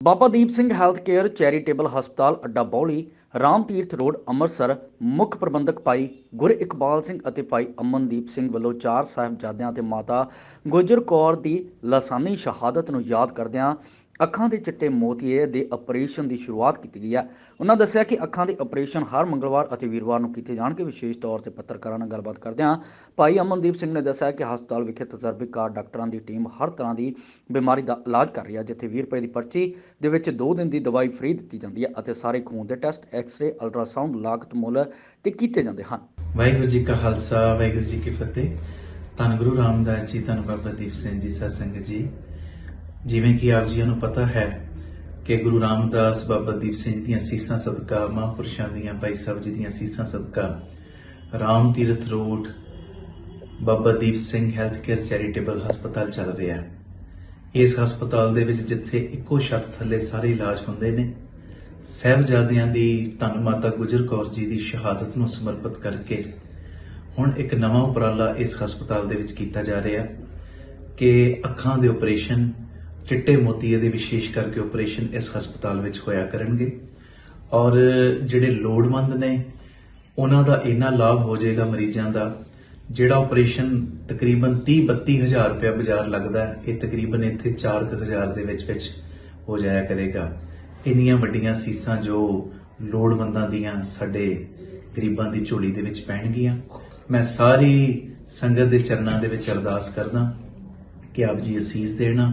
Baba Deep Singh health care charitable ਹਸਪਤਾਲ ਅੱਡਾ ਬੌਲੀ, Ram Tirath road, Amritsar, ਮੁੱਖ ਪ੍ਰਬੰਧਕ ਭਾਈ ਗੁਰ ਇਕਬਾਲ ਸਿੰਘ ਅਤੇ ਭਾਈ ਅਮਨਦੀਪ ਸਿੰਘ ਵੱਲੋਂ ਚਾਰ ਸਾਹਿਬਜ਼ਾਦਿਆਂ ਤੇ ਮਾਤਾ ਗੁਜਰ ਕੌਰ ਦੀ ਲਾਸਾਨੀ ਸ਼ਹਾਦਤ ਨੂੰ ਯਾਦ ਕਰਦਿਆਂ ਅੱਖਾਂ ਦੇ ਚਿੱਟੇ ਮੋਤੀਏ ਦੇ ਆਪਰੇਸ਼ਨ ਦੀ ਸ਼ੁਰੂਆਤ ਕੀਤੀ ਗਈ ਹੈ ਉਹਨਾਂ ਦੱਸਿਆ ਕਿ ਅੱਖਾਂ ਦੇ ਆਪਰੇਸ਼ਨ ਹਰ ਮੰਗਲਵਾਰ ਅਤੇ ਵੀਰਵਾਰ ਨੂੰ ਕੀਤੇ ਜਾਣਗੇ। ਵਿਸ਼ੇਸ਼ ਤੌਰ ਤੇ ਪੱਤਰਕਾਰਾਂ ਨਾਲ ਗੱਲਬਾਤ ਕਰਦਿਆਂ ਭਾਈ ਅਮਨਦੀਪ ਸਿੰਘ ਨੇ ਦੱਸਿਆ ਕਿ ਹਸਪਤਾਲ ਵਿਖੇ ਤਜਰਬੇਕਾਰ ਡਾਕਟਰਾਂ ਦੀ ਟੀਮ ਹਰ ਤਰ੍ਹਾਂ ਦੀ ਬਿਮਾਰੀ ਦਾ ਇਲਾਜ ਕਰ ਰਹੀ ਹੈ ਜਿੱਥੇ 20 ਰੁਪਏ ਦੀ ਪਰਚੀ ਦੇ ਵਿੱਚ 2 ਦਿਨ ਦੀ ਦਵਾਈ ਫ੍ਰੀ ਦਿੱਤੀ ਜਾਂਦੀ ਹੈ ਅਤੇ ਸਾਰੇ ਖੂਨ ਦੇ ਟੈਸਟ ਐਕਸ-ਰੇ ਅਲਟਰਾਸਾਊਂਡ ਲਾਗਤ ਮੁੱਲ ਤੇ ਕੀਤੇ ਜਾਂਦੇ ਹਨ। ਵਾਹਿਗੁਰੂ ਜੀ ਕਾ ਖਾਲਸਾ, ਵਾਹਿਗੁਰੂ ਜੀ ਕੀ ਫਤਿਹ। ਧੰਨ ਗੁਰੂ ਰਾਮਦਾਸ ਜੀ, ਧੰਨ ਬਾਬਾ ਦੀਪ ਸਿੰਘ ਜੀ, ਸਤ ਸੰਗਤ ਜੀ। ਜਿਵੇਂ ਕਿ ਆਪ ਜੀਆਂ ਨੂੰ ਪਤਾ ਹੈ ਕਿ ਗੁਰੂ ਰਾਮਦਾਸ ਬਾਬਾ ਦੀਪ ਸਿੰਘ ਦੀਆਂ ਸੀਸਾਂ ਸਦਕਾ, ਮਹਾਂਪੁਰਸ਼ਾਂ ਦੀਆਂ ਭਾਈ ਸਾਹਿਬ ਜੀ ਦੀਆਂ ਸੀਸਾਂ ਸਦਕਾ, Ram Tirath road, Baba Deep Singh health care charitable ਹਸਪਤਾਲ ਚੱਲ ਰਿਹਾ ਹੈ। ਇਸ ਹਸਪਤਾਲ ਦੇ ਵਿੱਚ ਜਿੱਥੇ ਇੱਕੋ ਛੱਤ ਥੱਲੇ ਸਾਰੇ ਇਲਾਜ ਹੁੰਦੇ ਨੇ, ਸਹਿਬਜ਼ਾਦਿਆਂ ਦੀ ਧੰਨ ਮਾਤਾ ਗੁਜਰ ਕੌਰ ਜੀ ਦੀ ਸ਼ਹਾਦਤ ਨੂੰ ਸਮਰਪਿਤ ਕਰਕੇ ਹੁਣ ਇੱਕ ਨਵਾਂ ਉਪਰਾਲਾ ਇਸ ਹਸਪਤਾਲ ਦੇ ਵਿੱਚ ਕੀਤਾ ਜਾ ਰਿਹਾ ਕਿ ਅੱਖਾਂ ਦੇ ਆਪਰੇਸ਼ਨ ਚਿੱਟੇ ਮੋਤੀਏ ਦੇ ਵਿਸ਼ੇਸ਼ ਕਰਕੇ ਆਪਰੇਸ਼ਨ ਇਸ ਹਸਪਤਾਲ ਵਿੱਚ ਹੋਇਆ ਕਰਨਗੇ। ਔਰ ਜਿਹੜੇ ਲੋੜਵੰਦ ਨੇ ਉਹਨਾਂ ਦਾ ਇੰਨਾ ਲਾਭ ਹੋ ਜਾਏਗਾ ਮਰੀਜ਼ਾਂ ਦਾ ਜਿਹੜਾ ਆਪਰੇਸ਼ਨ ਤਕਰੀਬਨ 30 32 ਹਜ਼ਾਰ ਰੁਪਏ ਬਾਜ਼ਾਰ ਲੱਗਦਾ ਹੈ, ਇਹ ਤਕਰੀਬਨ ਇੱਥੇ 4 ਹਜ਼ਾਰ ਦੇ ਵਿੱਚ ਵਿੱਚ ਹੋ ਜਾਇਆ ਕਰੇਗਾ। ਇੰਨੀਆਂ ਵੱਡੀਆਂ ਸੀਸਾਂ ਜੋ ਲੋੜਵੰਦਾਂ ਦੀਆਂ ਸਾਡੇ ਗਰੀਬਾਂ ਦੀ ਝੋਲੀ ਦੇ ਵਿੱਚ ਪੈਣਗੀਆਂ। ਮੈਂ ਸਾਰੀ ਸੰਗਤ ਦੇ ਚਰਨਾਂ ਦੇ ਵਿੱਚ ਅਰਦਾਸ ਕਰਦਾ ਕਿ ਆਪ ਜੀ ਅਸੀਸ ਦੇਣਾ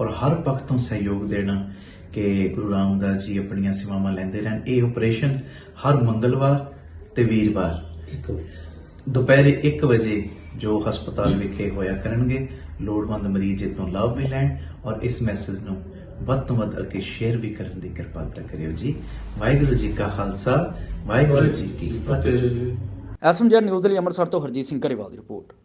ਔਰ ਹਰ ਪੱਖ ਤੋਂ ਸਹਿਯੋਗ ਦੇਣਾ ਕਿ ਗੁਰੂ ਰਾਮਦਾਸ ਜੀ ਆਪਣੀਆਂ ਸੇਵਾਵਾਂ ਲੈਂਦੇ ਰਹਿਣ। ਇਹ ਆਪਰੇਸ਼ਨ ਹਰ ਮੰਗਲਵਾਰ ਤੇ ਵੀਰਵਾਰ ਦੁਪਹਿਰੇ 1 ਵਜੇ ਜੋ ਹਸਪਤਾਲ ਵਿਖੇ ਹੋਇਆ ਕਰਨਗੇ ਲੋੜਵੰਦ ਮਰੀਜ਼ ਇਹ ਤੋਂ ਲਾਭ ਵੀ ਲੈਣ ਔਰ ਇਸ ਮੈਸੇਜ ਨੂੰ ਵੱਧ ਤੋਂ ਵੱਧ ਅੱਗੇ ਸ਼ੇਅਰ ਵੀ ਕਰਨ ਦੀ ਕਿਰਪਾਲਤਾ ਕਰਿਓ ਜੀ। ਵਾਹਿਗੁਰੂ ਜੀ ਕਾ ਖਾਲਸਾ ਵਾਹਿਗੁਰੂ ਜੀ ਕੀ ਫਤਿਹ। ਐਸਐਮਜੀ ਨਿਊਜ਼ ਦੇ ਲਈ ਅੰਮ੍ਰਿਤਸਰ ਤੋਂ ਹਰਜੀਤ ਸਿੰਘ ਘਰੇਵਾਲ ਦੀ ਰਿਪੋਰਟ।